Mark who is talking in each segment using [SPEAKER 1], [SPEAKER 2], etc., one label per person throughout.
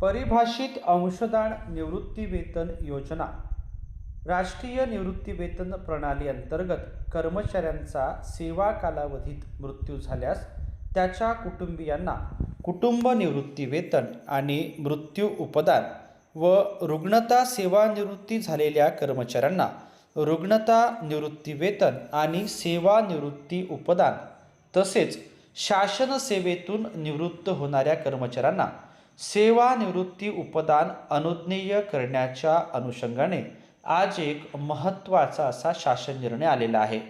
[SPEAKER 1] परिभाषित अंशदान निवृत्ती वेतन योजना. राष्ट्रीय निवृत्ती वेतन प्रणाली अंतर्गत कर्मचाऱ्यांचा सेवा कालावधीत मृत्यू झाल्यास त्याच्या कुटुंबियांना कुटुंब निवृत्ती वेतन आणि मृत्यू उपदान व रुग्णता सेवानिवृत्ती झालेल्या कर्मचाऱ्यांना रुग्णता निवृत्ती वेतन आणि सेवानिवृत्ती उपदान तसेच शासन सेवेतून निवृत्त होणाऱ्या कर्मचाऱ्यांना सेवानिवृत्ती उपदान अनुज्ञेय करण्याच्या अनुषंगाने आज एक महत्त्वाचा असा शासन निर्णय आलेला आहे.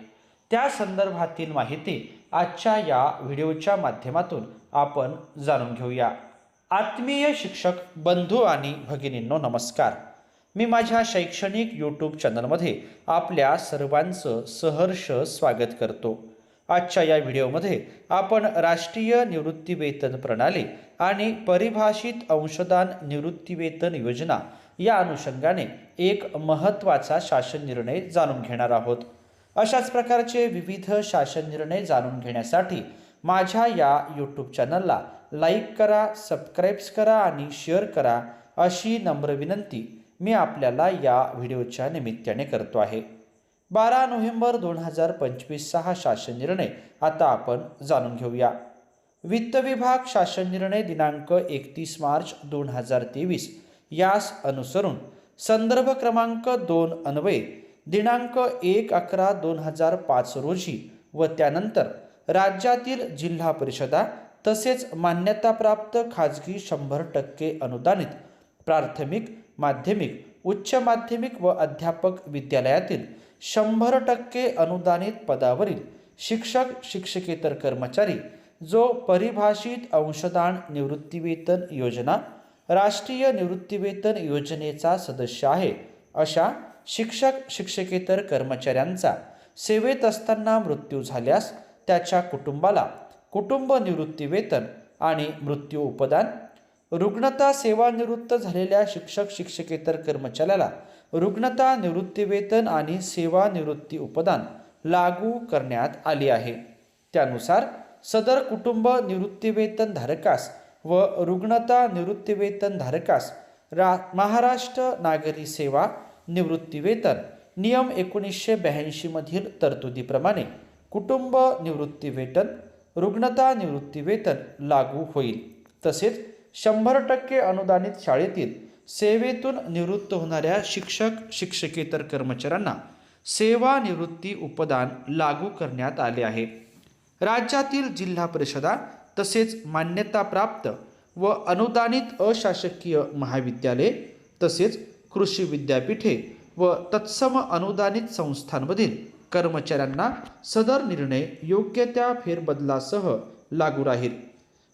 [SPEAKER 1] त्या संदर्भातील माहिती आजच्या या व्हिडिओच्या माध्यमातून आपण जाणून घेऊया. आत्मीय शिक्षक बंधू आणि भगिनींनो नमस्कार. मी माझ्या शैक्षणिक यूट्यूब चॅनलमध्ये आपल्या सर्वांचं सहर्ष स्वागत करतो. आजच्या या व्हिडिओमध्ये आपण राष्ट्रीय निवृत्तीवेतन प्रणाली आणि परिभाषित अंशदान निवृत्तीवेतन योजना या अनुषंगाने एक महत्त्वाचा शासन निर्णय जाणून घेणार आहोत. अशाच प्रकारचे विविध शासन निर्णय जाणून घेण्यासाठी माझ्या या यूट्यूब चॅनलला लाईक करा सबस्क्राईब्स करा आणि शेअर करा अशी नम्र विनंती मी आपल्याला या व्हिडिओच्या निमित्ताने करतो आहे. बारा नोव्हेंबर दोन हजार पंचवीस सहा शासन निर्णय. आता आपण जाणून घेऊया. वित्त विभाग शासन निर्णय दिनांक एकतीस मार्च दोन हजार तेवीस. यास अनुसरून संदर्भ क्रमांक दोन अन्वये दिनांक एक अकरा दोन हजार पाच रोजी व त्यानंतर राज्यातील जिल्हा परिषदा तसेच मान्यताप्राप्त खाजगी शंभर टक्के अनुदानित प्राथमिक माध्यमिक उच्च माध्यमिक व अध्यापक विद्यालयातील शंभर टक्के अनुदानित पदावरील शिक्षक शिक्षकेतर कर्मचारी जो परिभाषित अंशदान निवृत्तीवेतन योजना राष्ट्रीय निवृत्तीवेतन योजनेचा सदस्य आहे अशा शिक्षक शिक्षकेतर कर्मचाऱ्यांचा सेवेत असताना मृत्यू झाल्यास त्याच्या कुटुंबाला कुटुंब निवृत्तीवेतन आणि मृत्यू उपदान रुग्णता सेवानिवृत्त झालेल्या शिक्षक शिक्षकेतर कर्मचाऱ्याला रुग्णता निवृत्तीवेतन आणि सेवानिवृत्ती उपदान लागू करण्यात आले आहे. त्यानुसार सदर कुटुंब निवृत्तीवेतन धारकास व रुग्णता निवृत्तीवेतन धारकास रा महाराष्ट्र नागरी सेवा निवृत्तीवेतन नियम एकोणीसशे ब्याऐंशीमधील तरतुदीप्रमाणे कुटुंब निवृत्तीवेतन रुग्णता निवृत्तीवेतन लागू होईल. तसेच शंभर टक्के अनुदानित शाळेतील सेवेतून निवृत्त होणाऱ्या शिक्षक शिक्षकेतर कर्मचाऱ्यांना सेवानिवृत्ती उपदान लागू करण्यात आले आहे. राज्यातील जिल्हा परिषदा तसेच मान्यताप्राप्त व अनुदानित अशासकीय महाविद्यालये तसेच कृषी विद्यापीठे व तत्सम अनुदानित संस्थांमधील कर्मचाऱ्यांना सदर निर्णय योग्य त्या फेरबदलासह लागू राहील.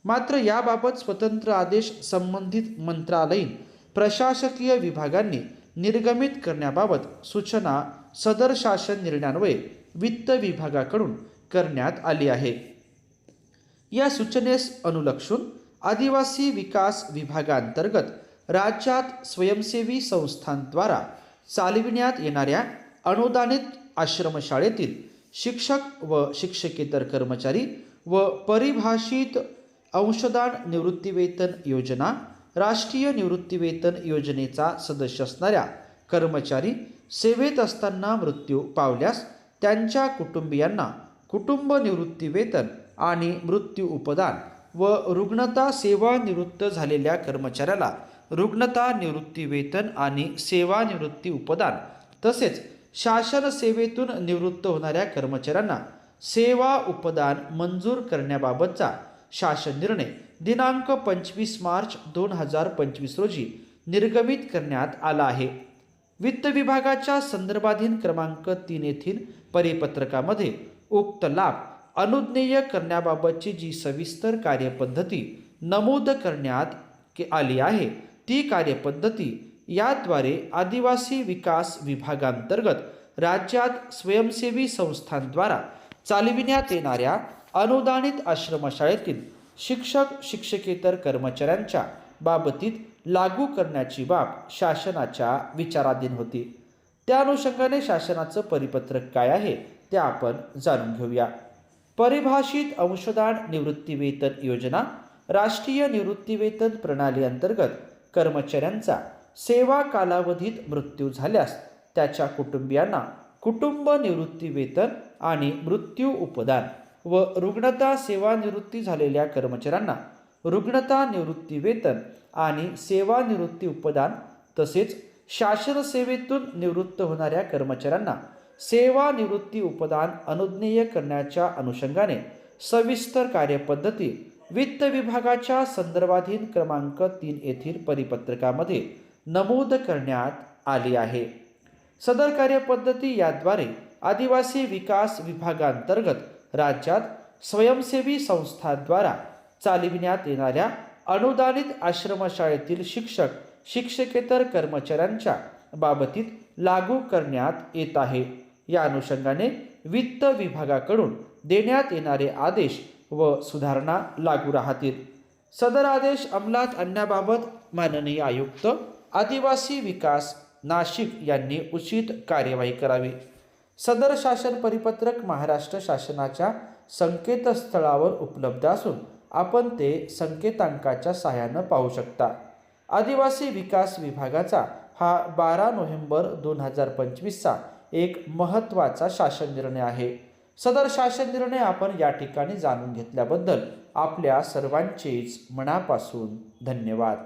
[SPEAKER 1] मात्र याबाबत स्वतंत्र आदेश संबंधित मंत्रालयीन प्रशासकीय विभागांनी निर्गमित करण्याबाबत सूचना सदर शासन निर्णयान्वये वित्त विभागाकडून करण्यात आली आहे. या सूचनेस अनुलक्षून आदिवासी विकास विभागांतर्गत राज्यात स्वयंसेवी संस्थांद्वारा चालविण्यात येणाऱ्या अनुदानित आश्रमशाळेतील शिक्षक व शिक्षकेतर कर्मचारी व परिभाषित अंशदान निवृत्तीवेतन योजना राष्ट्रीय निवृत्तीवेतन योजनेचा सदस्य असणाऱ्या कर्मचारी सेवेत असताना मृत्यू पावल्यास त्यांच्या कुटुंबियांना कुटुंब निवृत्तीवेतन आणि मृत्यू उपदान व रुग्णता सेवानिवृत्त झालेल्या कर्मचाऱ्याला रुग्णता निवृत्तीवेतन आणि सेवानिवृत्ती उपदान तसेच शासन सेवेतून निवृत्त होणाऱ्या कर्मचाऱ्यांना सेवा उपदान मंजूर करण्याबाबतचा शासन निर्णय दिनांक पंचवीस मार्च दोन हजार पंचवीस रोजी निर्गमित करण्यात आला आहे. वित्त विभागाच्या संदर्भाधीन क्रमांक तीन येथील परिपत्रकामध्ये उक्त लाभ अनुज्ञेय करण्याबाबतची जी सविस्तर कार्यपद्धती नमूद करण्यात आली आहे ती कार्यपद्धती याद्वारे आदिवासी विकास विभागांतर्गत राज्यात स्वयंसेवी संस्थांद्वारा चालविण्यात येणाऱ्या अनुदानित आश्रमशाळेतील शिक्षक शिक्षकेतर कर्मचाऱ्यांच्या बाबतीत लागू करण्याची बाब शासनाच्या विचाराधीन होती. त्या अनुषंगाने शासनाचं परिपत्रक काय आहे ते आपण जाणून घेऊया. परिभाषित अंशदान निवृत्तीवेतन योजना राष्ट्रीय निवृत्तीवेतन प्रणाली अंतर्गत कर्मचाऱ्यांचा सेवा कालावधीत मृत्यू झाल्यास त्याच्या कुटुंबियांना कुटुंब निवृत्तीवेतन आणि मृत्यू उपदान व रुग्णता सेवानिवृत्ती झालेल्या कर्मचाऱ्यांना रुग्णता निवृत्ती वेतन आणि सेवानिवृत्ती उपदान तसेच शासन सेवेतून निवृत्त होणाऱ्या कर्मचाऱ्यांना सेवानिवृत्ती उपदान अनुज्ञेय करण्याच्या अनुषंगाने सविस्तर कार्यपद्धती वित्त विभागाच्या संदर्भाधीन क्रमांक तीन येथील परिपत्रकामध्ये नमूद करण्यात आली आहे. सदर कार्यपद्धती याद्वारे आदिवासी विकास विभागांतर्गत राज्यात स्वयंसेवी संस्थाद्वारा चालविण्यात येणाऱ्या अनुदानित आश्रमशाळेतील शिक्षक शिक्षकेतर कर्मचाऱ्यांच्या बाबतीत लागू करण्यात येत आहे. या अनुषंगाने वित्त विभागाकडून देण्यात येणारे आदेश व सुधारणा लागू राहतील. सदर आदेश अंमलात आणण्याबाबत माननीय आयुक्त आदिवासी विकास नाशिक यांनी उचित कार्यवाही करावी. सदर शासन परिपत्रक महाराष्ट्र शासनाच्या संकेतस्थळावर उपलब्ध असून आपण ते संकेतांकाच्या सहाय्यानं पाहू शकता. आदिवासी विकास विभागाचा हा बारा नोव्हेंबर दोन हजार पंचवीसचा एक महत्त्वाचा शासन निर्णय आहे. सदर शासन निर्णय आपण या ठिकाणी जाणून घेतल्याबद्दल आपल्या सर्वांचेच मनापासून धन्यवाद.